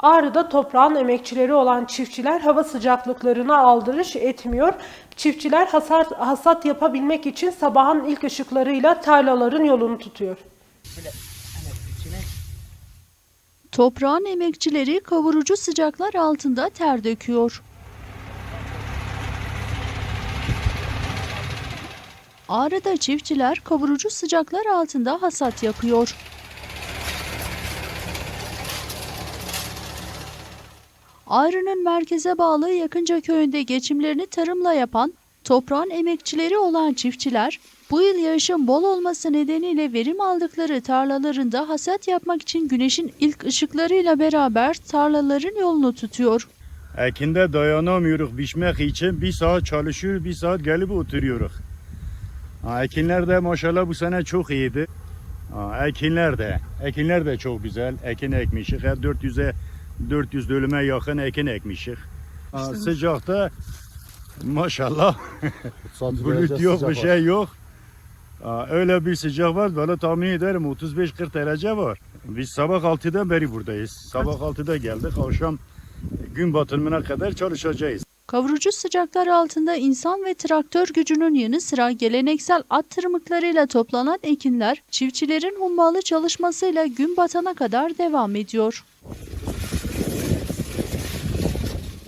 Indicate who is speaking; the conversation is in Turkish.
Speaker 1: Ağrı'da toprağın emekçileri olan çiftçiler hava sıcaklıklarına aldırış etmiyor. Çiftçiler hasat, hasat yapabilmek için sabahın ilk ışıklarıyla tarlaların yolunu tutuyor.
Speaker 2: Toprağın emekçileri kavurucu sıcaklar altında ter döküyor. Ağrı'da çiftçiler kavurucu sıcaklar altında hasat yapıyor. Ağrı'nın merkeze bağlı Yakınca köyünde geçimlerini tarımla yapan, toprağın emekçileri olan çiftçiler, bu yıl yağışın bol olması nedeniyle verim aldıkları tarlalarında hasat yapmak için güneşin ilk ışıklarıyla beraber tarlaların yolunu tutuyor.
Speaker 3: Ekinde dayanamıyoruz biçmek için bir saat çalışıyor bir saat gelip oturuyoruz. Ekinler de maşallah bu sene çok iyiydi. Ekinler de, ekinler de çok güzel. Ekin ekmişik. Her 400'e 400 dönüme yakın ekin ekmişik. Ha, sıcakta maşallah bulut yok bir şey yok. Ha, öyle bir sıcak var. Valla tahmin ederim 35-40 derece var. Biz sabah 6'dan beri buradayız. Sabah 6'da geldik. Akşam gün batımına kadar çalışacağız.
Speaker 2: Kavurucu sıcaklar altında insan ve traktör gücünün yanı sıra geleneksel at tırmıklarıyla toplanan ekinler çiftçilerin hummalı çalışmasıyla gün batana kadar devam ediyor.